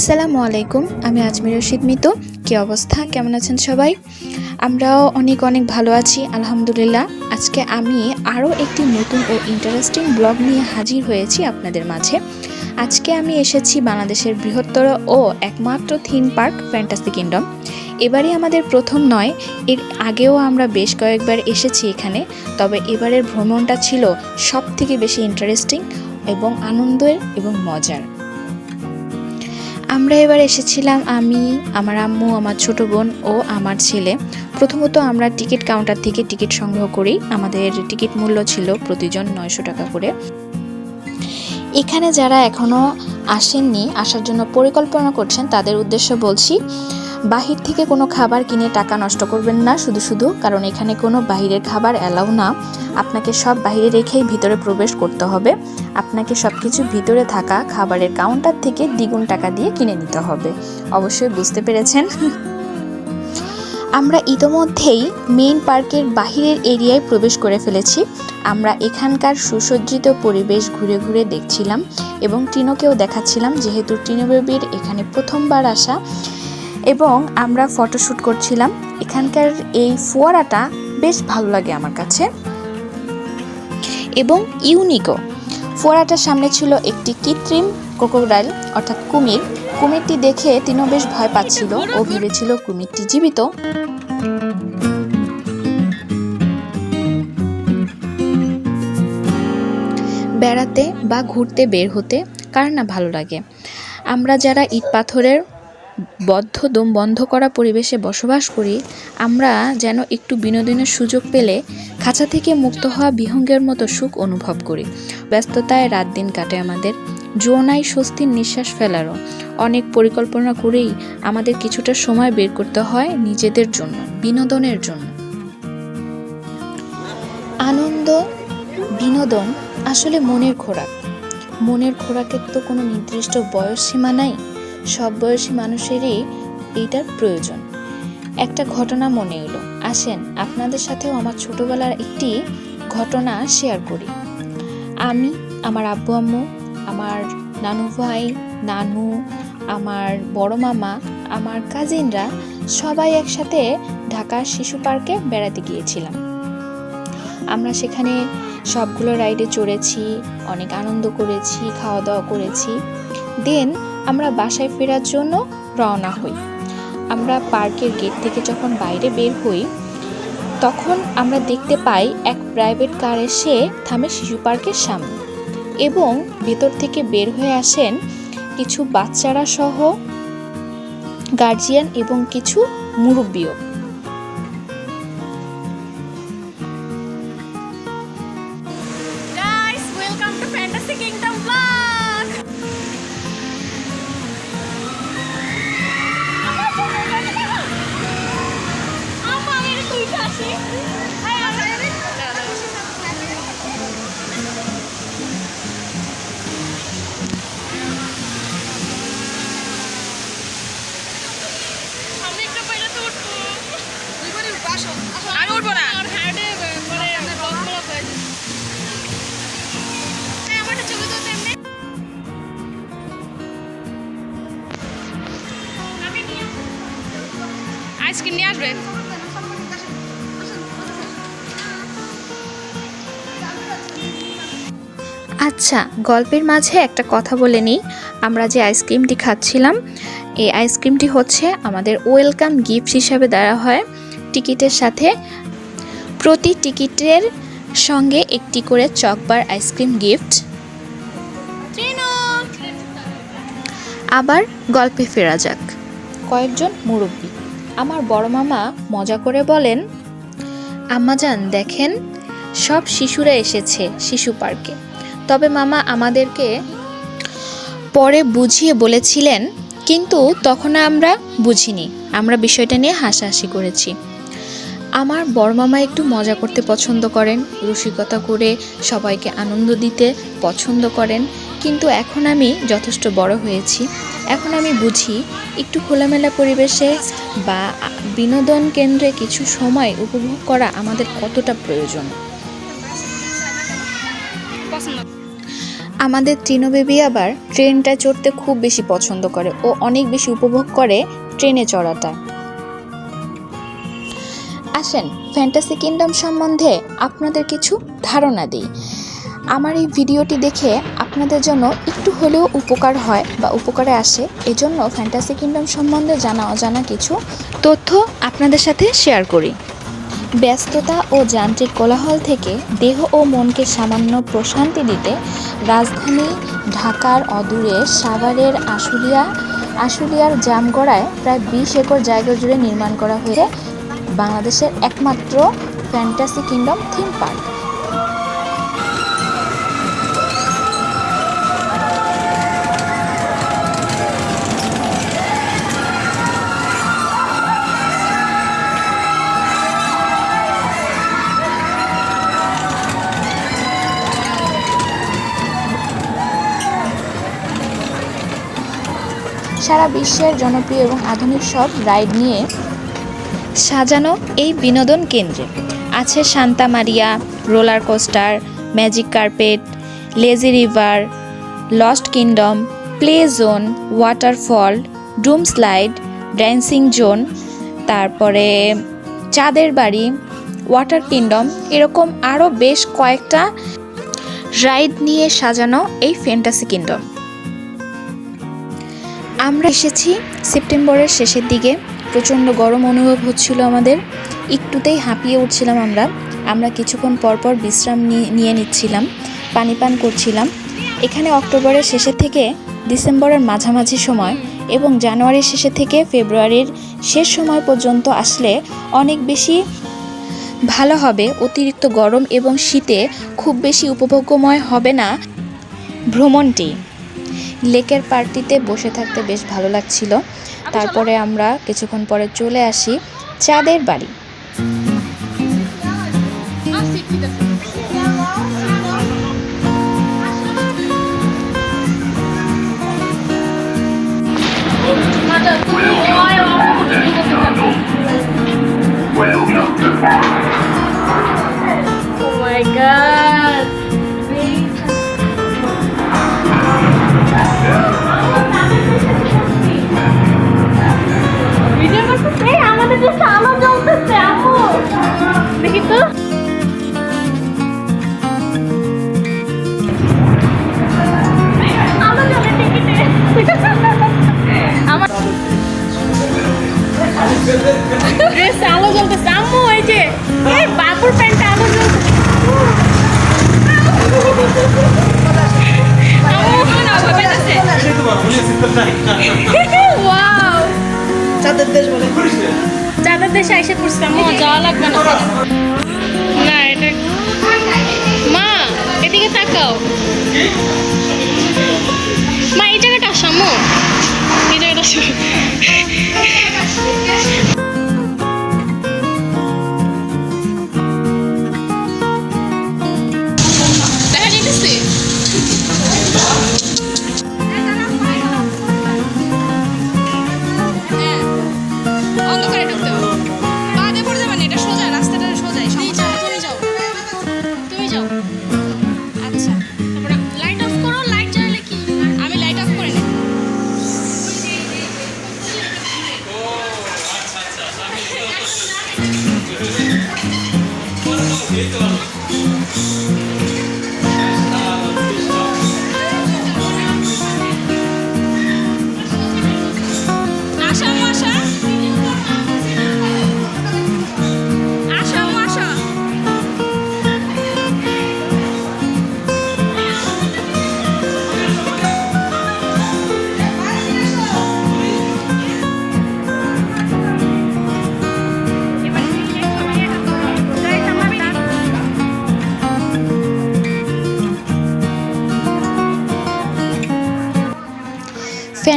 আসসালামু আলাইকুম, আমি আজমির রশিদ মিতু। কী অবস্থা? কেমন আছেন সবাই? আমরাও অনেক অনেক ভালো আছি, আলহামদুলিল্লাহ। আজকে আমি আরও একটি নতুন ও ইন্টারেস্টিং ব্লগ নিয়ে হাজির হয়েছি আপনাদের মাঝে। আজকে আমি এসেছি বাংলাদেশের বৃহত্তর ও একমাত্র থিম পার্ক ফ্যান্টাসি কিংডম এবারই আমাদের প্রথম নয়, এর আগেও আমরা বেশ কয়েকবার এসেছি এখানে, তবে এবারের ভ্রমণটা ছিল সব থেকে বেশি ইন্টারেস্টিং এবং আনন্দের এবং মজার। আমরা এবার এসেছিলাম আমি, আমার আম্মু, আমার ছোট বোন ও আমার ছেলে। প্রথমত আমরা টিকিট কাউন্টার থেকে টিকিট সংগ্রহ করি। আমাদের টিকিট মূল্য ছিল প্রতিজন নয়শো টাকা করে। এখানে যারা এখনও আসেননি, আসার জন্য পরিকল্পনা করছেন, তাদের উদ্দেশ্য বলছি বাহির থেকে কোনো খাবার কিনে টাকা নষ্ট করবেন না, শুধু শুধু, কারণ এখানে কোনো বাহিরের খাবার অ্যালাউ না। আপনাকে সব বাইরে রেখেই ভিতরে প্রবেশ করতে হবে। আপনাকে সব কিছু ভিতরে থাকা খাবারের কাউন্টার থেকে দ্বিগুণ টাকা দিয়ে কিনে নিতে হবে। অবশ্যই বুঝতে পেরেছেন? আমরা ইতোমধ্যেই মেইন পার্কের বাহিরের এরিয়ায় প্রবেশ করে ফেলেছি। আমরা এখানকার সুসজ্জিত পরিবেশ ঘুরে ঘুরে দেখছিলাম এবং টিনোকেও দেখাচ্ছিলাম, যেহেতু টিনো বেবির এখানে প্রথমবার আসা এবং আমরা ফটোশ্যুট করছিলাম। এখানকার এই ফোয়ারাটা বেশ ভালো লাগে আমার কাছে। এবং ইউনিকও ফোয়ারাটার সামনে ছিল একটি কৃত্রিম ক্রোকোডাইল, অর্থাৎ কুমির। কুমিরটি দেখে তিনিও বেশ ভয় পাচ্ছিল ও ভেবেছিল কুমিরটি জীবিত। বেড়াতে বা ঘুরতে বের হতে কার না ভালো লাগে। আমরা যারা ইট পাথরের বদ্ধ দম বন্ধ করা পরিবেশে বসবাস করি, আমরা যেন একটু বিনোদনের সুযোগ পেলে খাঁচা থেকে মুক্ত হওয়া বিহঙ্গের মতো সুখ অনুভব করি। ব্যস্ততায় রাত দিন কাটে আমাদের, যৌনায় স্বস্তির নিঃশ্বাস ফেলারও। অনেক পরিকল্পনা করেই আমাদের কিছুটা সময় বের করতে হয় নিজেদের জন্য, বিনোদনের জন্য। আনন্দ, বিনোদন আসলে মনের খোরাক। মনের খোরাকের তো কোনো নির্দিষ্ট বয়স সীমা নাই। সব বয়সী মানুষেরই এইটার প্রয়োজন। একটা ঘটনা মনে এলো। আসেন, আপনাদের সাথেও আমার ছোটবেলার একটি ঘটনা শেয়ার করি। আমি, আমার আব্বু আম্মু, আমার নানু ভাই, নানু, আমার বড় মামা, আমার কাজিনরা সবাই একসাথে ঢাকার শিশু পার্কে বেড়াতে গিয়েছিলাম। আমরা সেখানে সবগুলো রাইডে চড়েছি, অনেক আনন্দ করেছি খাওয়া দাওয়া করেছি। দেন আমরা বাসায় ফেরার জন্য রওনা হই। আমরা পার্কের গেট থেকে যখন বাইরে বের হই, তখন আমরা দেখতে পাই এক প্রাইভেট কার এসে থামে শিশু পার্কের সামনে এবং ভেতর থেকে বের হয়ে আসেন কিছু বাচ্চারা সহ গার্জিয়ান এবং কিছু মুরব্বীও। আইসক্রিম নিয়ে আসবে? আচ্ছা গল্পের মাঝে একটা কথা বলে নিই। আমরা যে আইসক্রিমটি খাচ্ছিলাম এই আইসক্রিমটি হচ্ছে আমাদের ওয়েলকাম গিফট হিসাবে দেওয়া হয়। টিকিটের সাথে প্রতি টিকিটের সঙ্গে একটি করে চকবার আইসক্রিম গিফট। আবার গল্পে ফেরা যাক। কয়েকজন মুরব্বী। আমার বড় মামা মজা করে বলেন, আম্মাজান, দেখেন, সব শিশুরা এসেছে শিশু পার্কে। তবে মামা আমাদেরকে পরে বুঝিয়ে বলেছিলেন, কিন্তু তখন আমরা বুঝিনি। আমরা বিষয়টা নিয়ে হাসাহাসি করেছি। আমার বড় মামা একটু মজা করতে পছন্দ করেন, রসিকতা করে সবাইকে আনন্দ দিতে পছন্দ করেন, কিন্তু এখন আমি যথেষ্ট বড় হয়েছি। এখন আমি বুঝি একটু খোলামেলা পরিবেশে বা বিনোদন কেন্দ্রে কিছু সময় উপভোগ করা আমাদের কতটা প্রয়োজন? আমাদের তৃণবেবী আবার ট্রেনটা চড়তে খুব বেশি পছন্দ করে। ও অনেক বেশি উপভোগ করে ট্রেনে চড়াটা। আসেন ফ্যান্টাসি কিংডম সম্বন্ধে আপনাদের কিছু ধারণা দিই। আমার এই ভিডিওটি দেখে আপনাদের জন্য একটু হলেও উপকার হয় বা উপকারে আসে, এজন্য ফ্যান্টাসি কিংডম সম্বন্ধে জানা অজানা কিছু তথ্য আপনাদের সাথে শেয়ার করি। ব্যস্ততা ও যান্ত্রিক কোলাহল থেকে দেহ ও মনকে সামান্য প্রশান্তি দিতে রাজধানী ঢাকার অদূরে সাভারের আশুলিয়া, আশুলিয়ার জামগড়ায় প্রায় বিশ একর জায়গা জুড়ে নির্মাণ করা হয়েছে। বাংলাদেশের একমাত্র ফ্যান্টাসি কিংডম থিম পার্ক সারা বিশ্বের জনপ্রিয় এবং আধুনিক সব রাইড নিয়ে সাজানো এই বিনোদন কেন্দ্রে আছে Santa Maria, roller coaster, magic carpet, lazy river, lost kingdom, play zone, waterfall doom slide, dancing zone, তারপরে চাঁদের বাড়ি, ওয়াটার কিংডম, এরকম আরও বেশ কয়েকটা রাইড নিয়ে সাজানো এই ফ্যান্টাসি কিংডম। আমরা এসেছি সেপ্টেম্বরের শেষের দিকে। প্রচণ্ড গরম অনুভব হচ্ছিল আমাদের। একটুতেই হাঁপিয়ে উঠছিলাম আমরা। আমরা কিছুক্ষণ পরপর বিশ্রাম নিয়ে নিচ্ছিলাম, পানি পান করছিলাম। এখানে অক্টোবরের শেষের থেকে ডিসেম্বরের মাঝামাঝি সময় এবং জানুয়ারির শেষে থেকে ফেব্রুয়ারির শেষ সময় পর্যন্ত আসলে অনেক বেশি ভালো হবে। অতিরিক্ত গরম এবং শীতে খুব বেশি উপভোগ্যময় হবে না ভ্রমণটি। লেকের পার্টিতে বসে থাকতে বেশ ভালো লাগছিল। তারপরে আমরা কিছুক্ষণ পরে চলে আসি চাঁদের বাড়ি। Welcome to Oh আলো জ্বলতেছে আম্মু দেখি তো। আলো জ্বলে টিকিটে। আমার ড্রেসে আলো জ্বলতেছে, আম্মু, এই যে। এই বাবুর প্যান্টে আলো জ্বলতেছে। Bye.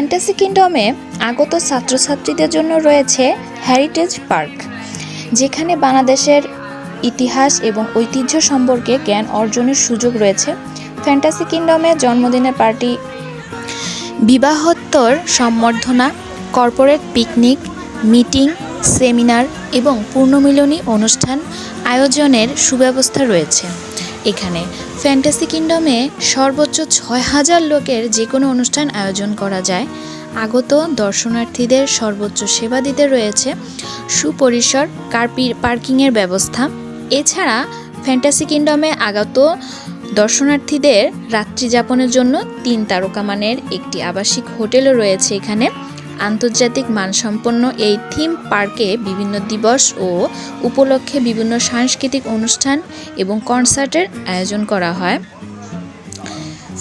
ফ্যান্টাসি কিংডমে আগত ছাত্রছাত্রীদের জন্য রয়েছে হেরিটেজ পার্ক যেখানে বাংলাদেশের ইতিহাস এবং ঐতিহ্য সম্পর্কে জ্ঞান অর্জনের সুযোগ রয়েছে। ফ্যান্টাসি কিংডমে জন্মদিনের পার্টি, বিবাহোত্তর সম্বর্ধনা কর্পোরেট পিকনিক মিটিং সেমিনার এবং পূর্ণমিলনী অনুষ্ঠান আয়োজনের সুব্যবস্থা রয়েছে। এখানে। ফ্যান্টাসি কিংডমে সর্বোচ্চ ছয় হাজার লোকের যে কোনো অনুষ্ঠান আয়োজন করা যায়। আগত দর্শনার্থীদের সর্বোচ্চ সেবা দিতে রয়েছে সুপরিসর, কার্পি, পার্কিংয়ের ব্যবস্থা। এছাড়া ফ্যান্টাসি কিংডমে আগত দর্শনার্থীদের রাত্রি যাপনের জন্য তিন তারকা মানের একটি আবাসিক হোটেলও রয়েছে এখানে। আন্তর্জাতিক মানসম্পন্ন এই থিম পার্কে বিভিন্ন দিবস ও উপলক্ষে বিভিন্ন সাংস্কৃতিক অনুষ্ঠান এবং কনসার্টের আয়োজন করা হয়।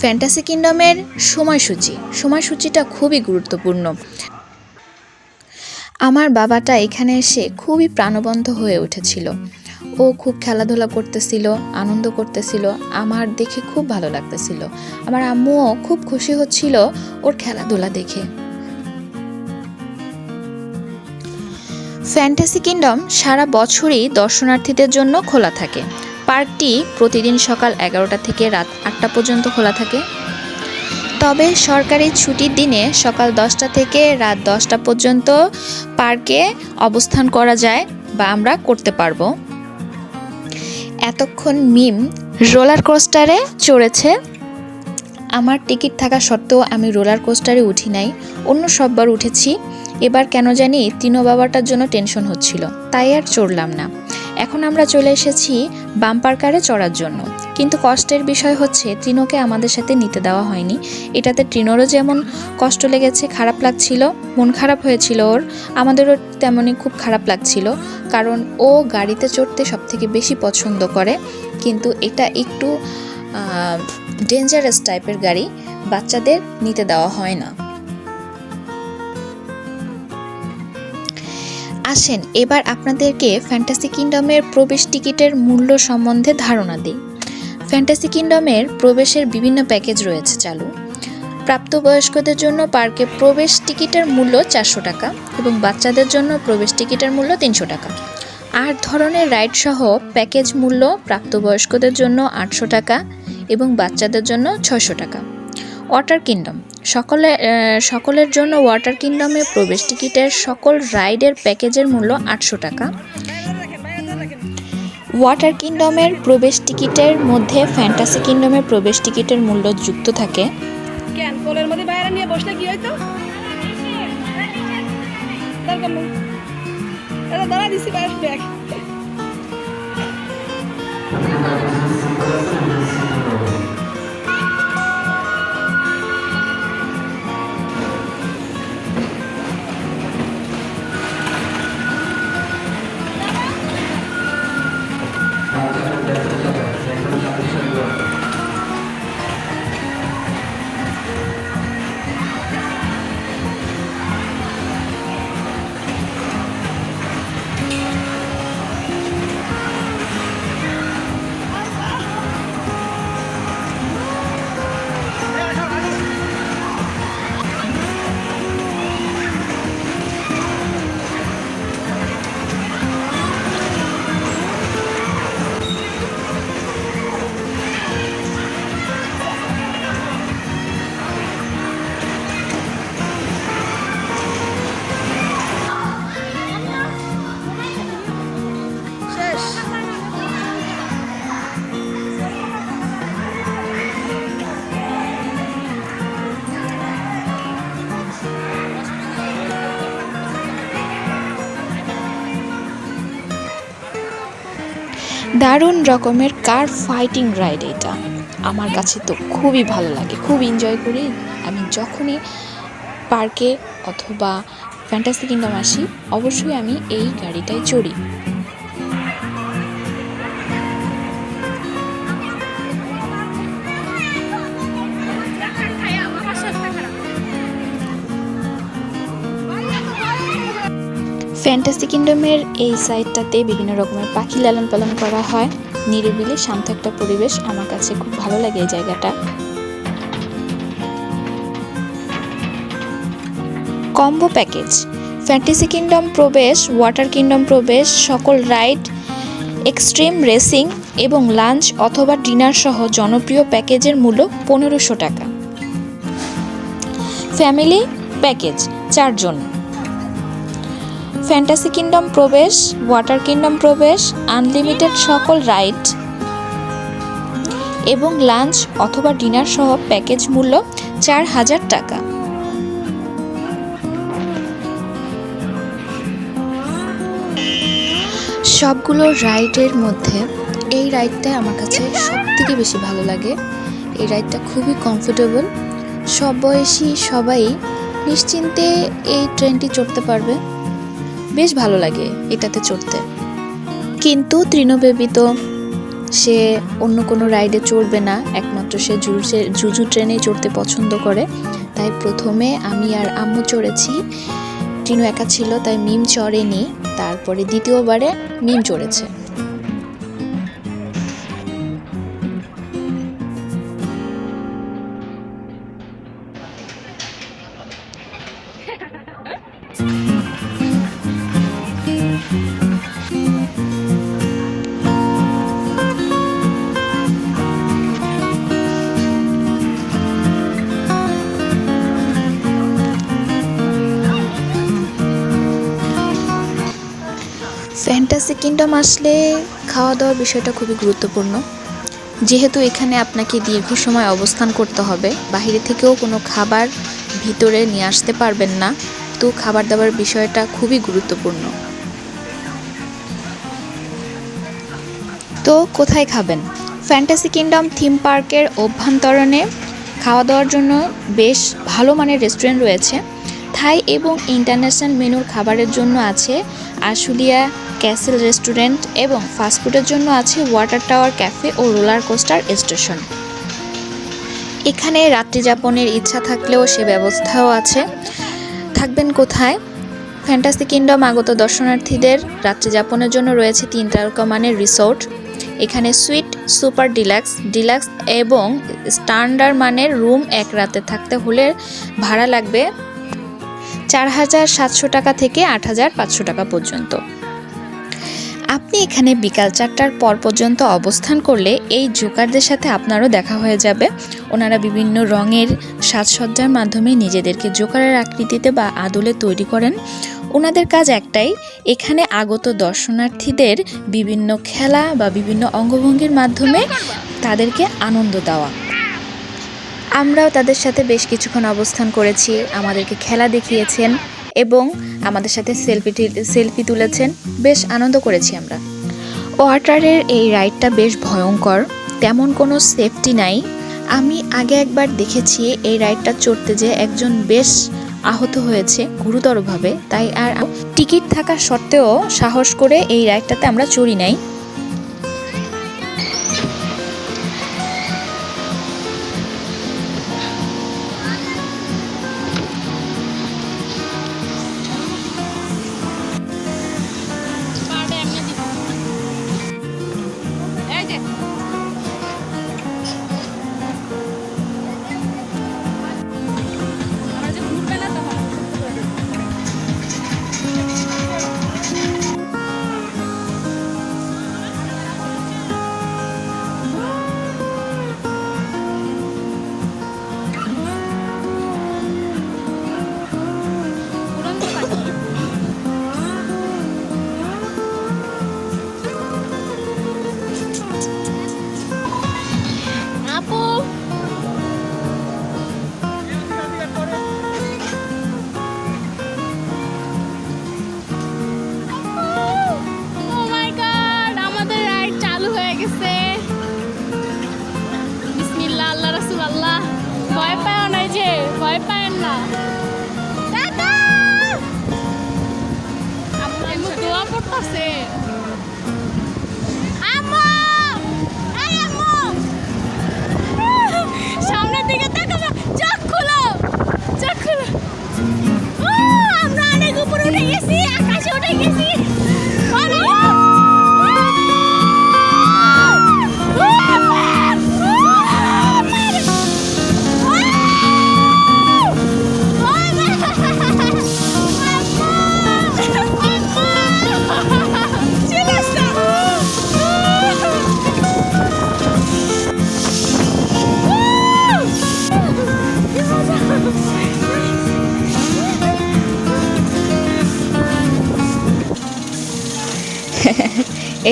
ফ্যান্টাসি কিংডমের সময়সূচি। সময়সূচিটা খুবই গুরুত্বপূর্ণ। আমার বাবাটা এখানে এসে খুবই প্রাণবন্ত হয়ে উঠেছিল। ও খুব খেলাধুলা করতেছিল, আনন্দ করতেছিল, আমার দেখে খুব ভালো লাগতেছিল। আমার আম্মুও খুব খুশি হচ্ছিল ওর খেলাধুলা দেখে। ফ্যান্টাসি কিংডম সারা বছরই দর্শনার্থীদের জন্য খোলা থাকে। পার্কটি প্রতিদিন সকাল এগারোটা থেকে রাত আটটা পর্যন্ত খোলা থাকে। তবে সরকারি ছুটির দিনে সকাল দশটা থেকে রাত দশটা পর্যন্ত পার্কে অবস্থান করা যায় বা আমরা করতে পারব। এতক্ষণ মিম রোলার কোস্টারে চড়েছে। আমার টিকিট থাকা সত্ত্বেও আমি রোলার কোস্টারে উঠি নাই, অন্য সববার উঠেছি। এবার কেন জানি তিনো বাবাটার জন্য টেনশন হচ্ছিল, তাই আর চড়লাম না। এখন আমরা চলে এসেছি বাম্পার কারে চড়ার জন্য। কিন্তু কষ্টের বিষয় হচ্ছে তৃণকে আমাদের সাথে নিতে দেওয়া হয়নি। এটাতে তৃণরও যেমন কষ্ট লেগেছে, খারাপ লাগছিল, মন খারাপ হয়েছিল ওর, আমাদেরও তেমনই খুব খারাপ লাগছিল। কারণ ও গাড়িতে চড়তে সব থেকে বেশি পছন্দ করে। কিন্তু এটা একটু ডেঞ্জারাস টাইপের গাড়ি, বাচ্চাদের নিতে দেওয়া হয় না। আসেন, এবার আপনাদেরকে ফ্যান্টাসি কিংডমের প্রবেশ টিকিটের মূল্য সম্বন্ধে ধারণা দিই। ফ্যান্টাসি কিংডমের প্রবেশের বিভিন্ন প্যাকেজ রয়েছে চালু। প্রাপ্তবয়স্কদের জন্য পার্কে প্রবেশ টিকিটের মূল্য চারশো টাকা এবং বাচ্চাদের জন্য প্রবেশ টিকিটের মূল্য তিনশো টাকা। আট ধরনের রাইড সহ প্যাকেজ মূল্য প্রাপ্তবয়স্কদের জন্য আটশো টাকা এবং বাচ্চাদের জন্য ছয়শো টাকা। ওয়াটার কিংডম সকলে সকলের জন্য ওয়াটার কিংডমে প্রবেশ টিকিটের সকল রাইডের প্যাকেজের মূল্য আটশো টাকা। ওয়াটার কিংডমের প্রবেশ টিকিটের মধ্যে ফ্যান্টাসি কিংডমের প্রবেশ টিকিটের মূল্য যুক্ত থাকে। দাঁড়া, দিছি ব্যাগ। দারুণ রকমের কার ফাইটিং রাইড এটা। আমার কাছে তো খুবই ভালো লাগে, খুব এনজয় করি। আমি যখনই পার্কে অথবা ফ্যান্টাসি কিংডম আসি, অবশ্যই আমি এই গাড়িটায় চড়ি। ফ্যান্টাসি কিংডমের এই সাইডটাতে বিভিন্ন রকমের পাখি লালন পালন করা হয়। নিরিবিলি, শান্ত একটা পরিবেশ আমার কাছে খুব ভালো লাগে এই জায়গাটা। Combo package. ফ্যান্টাসি কিংডম প্রবেশ, ওয়াটার কিংডম প্রবেশ, সকল রাইড, এক্সট্রিম রেসিং এবং লাঞ্চ অথবা ডিনার সহ জনপ্রিয় প্যাকেজের মূল্য পনেরোশো টাকা। ফ্যামিলি প্যাকেজ, চারজন। ফ্যান্টাসি কিংডম প্রবেশ, ওয়াটার কিংডম প্রবেশ, আনলিমিটেড সকল রাইড এবং লাঞ্চ অথবা ডিনার সহ প্যাকেজ মূল্য চার হাজার টাকা। সবগুলো রাইডের মধ্যে এই রাইডটা আমার কাছে সব থেকে বেশি ভালো লাগে। এই রাইডটা খুবই কমফোর্টেবল সব বয়সী সবাই নিশ্চিন্তে এই ট্রেনটি চড়তে পারবে। বেশ ভালো লাগে এটাতে চড়তে। কিন্তু তৃণবেবী তো, সে অন্য কোনো রাইডে চড়বে না, একমাত্র সে জুজে জুজু ট্রেনেই চড়তে পছন্দ করে। তাই প্রথমে আমি আর আম্মু চড়েছি। টিনু একা ছিল, তাই মিম চড়েনি। তারপরে দ্বিতীয়বারে মিম চড়েছে। ফ্যান্টাসি কিংডম আসলে খাওয়া দাওয়ার বিষয়টা খুবই গুরুত্বপূর্ণ। যেহেতু এখানে আপনাকে দীর্ঘ সময় অবস্থান করতে হবে, বাইরে থেকেও কোনো খাবার ভিতরে নিয়ে আসতে পারবেন না, তো খাবার দাবার বিষয়টা খুবই গুরুত্বপূর্ণ। তো কোথায় খাবেন? ফ্যান্টাসি কিংডম থিম পার্কের অভ্যন্তরণে খাওয়া দাওয়ার জন্য বেশ ভালো মানের রেস্টুরেন্ট রয়েছে। থাই এবং ইন্টারন্যাশনাল মেনুর খাবারের জন্য আছে আশুলিয়া ক্যাসেল রেস্টুরেন্ট এবং ফাস্টফুডের জন্য আছে ওয়াটার টাওয়ার ক্যাফে ও রোলার কোস্টার স্টেশন। এখানে রাত্রিযাপনের ইচ্ছা থাকলেও সে ব্যবস্থাও আছে। থাকবেন কোথায়? ফ্যান্টাসি কিংডম আগত দর্শনার্থীদের রাত্রিযাপনের জন্য রয়েছে তিন তারকা মানের রিসোর্ট। এখানে সুইট, সুপার ডিলাক্স ডিলাক্স এবং স্ট্যান্ডার্ড মানের রুম এক রাতে থাকতে হলে ভাড়া লাগবে চার হাজার সাতশো টাকা থেকে আট হাজার পাঁচশো টাকা পর্যন্ত। আপনি এখানে বিকাল চারটার পর পর্যন্ত অবস্থান করলে এই জোকারদের সাথে আপনারও দেখা হয়ে যাবে। ওনারা বিভিন্ন রঙের সাজসজ্জার মাধ্যমে নিজেদেরকে জোকারের আকৃতিতে বা আদলে তৈরি করেন। ওনাদের কাজ একটাই, এখানে আগত দর্শনার্থীদের বিভিন্ন খেলা বা বিভিন্ন অঙ্গভঙ্গির মাধ্যমে তাদেরকে আনন্দ দেওয়া। আমরাও তাদের সাথে বেশ কিছুক্ষণ অবস্থান করেছি, আমাদেরকে খেলা দেখিয়েছেন। এবং আমাদের সাথে সেলফি সেলফি তুলেছেন। বেশ আনন্দ করেছি আমরা। ওয়াটারের এই রাইডটা বেশ ভয়ঙ্কর। তেমন কোনো সেফটি নাই। আমি আগে একবার দেখেছি এই রাইডটা চড়তে যে একজন বেশ আহত হয়েছে গুরুতরভাবে। তাই আর টিকিট থাকা সত্ত্বেও সাহস করে এই রাইডটাতে আমরা চড়ি নাই।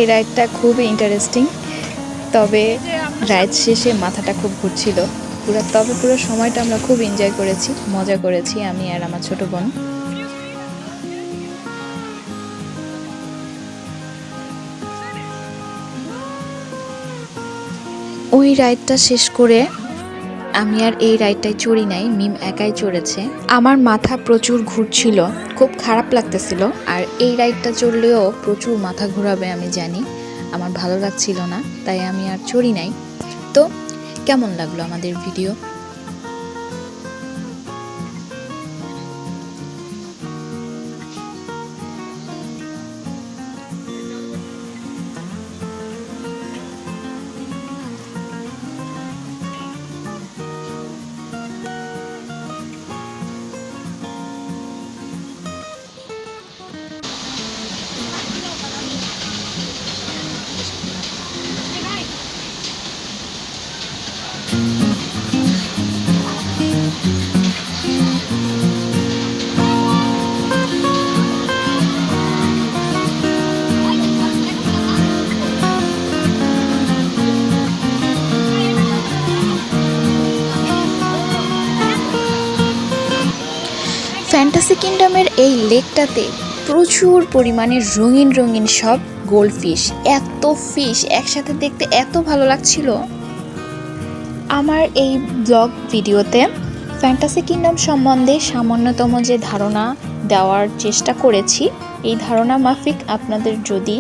এই রাইডটা খুবই ইন্টারেস্টিং তবে রাইড শেষে মাথাটা খুব ঘুরছিল। পুরো, তবে পুরো সময়টা আমরা খুব এনজয় করেছি, মজা করেছি আমি আর আমার ছোট বোন। ওই রাইডটা শেষ করে আমি আর এই রাইডটায় চড়ি নাই, মিম একাই চড়েছে। আমার মাথা প্রচুর ঘুরছিল, খুব খারাপ লাগতেছিল, আর এই রাইডটা চড়লেও প্রচুর মাথা ঘোরাবে আমি জানি। আমার ভালো লাগছিল না, তাই আমি আর চড়ি নাই। তো, কেমন লাগল আমাদের ভিডিও? এই লেকটাতে প্রচুর পরিমাণে রঙিন রঙিন সব গোল্ড ফিশ এত ফিশ একসাথে দেখতে এত ভালো লাগছিল। আমার এই ব্লগ ভিডিওতে ফ্যান্টাসি কিংডম সম্বন্ধে সামান্যতম যে ধারণা দেওয়ার চেষ্টা করেছি, এই ধারণা মাফিক আপনাদের যদি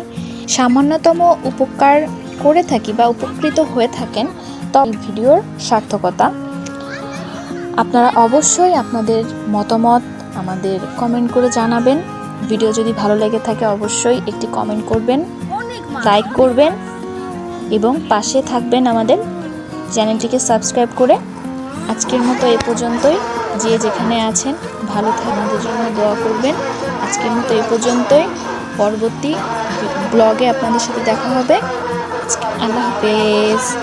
সামান্যতম উপকার করে থাকি বা উপকৃত হয়ে থাকেন, তবে ভিডিওর সার্থকতা। আপনারা অবশ্যই আপনাদের মতামত আমাদের কমেন্ট করে জানাবেন। ভিডিও যদি ভালো লেগে থাকে অবশ্যই একটি কমেন্ট করবেন লাইক করবেন এবং পাশে থাকবেন আমাদের চ্যানেলটিকে সাবস্ক্রাইব করে। আজকের মতো এ পর্যন্তই। যে যেখানে আছেন ভালো থাক- আমাদের জন্য দোয়া করবেন। আজকের মতো এ পর্যন্তই। পরবর্তী ব্লগে আপনাদের সাথে দেখা হবে। আল্লাহ হাফেজ।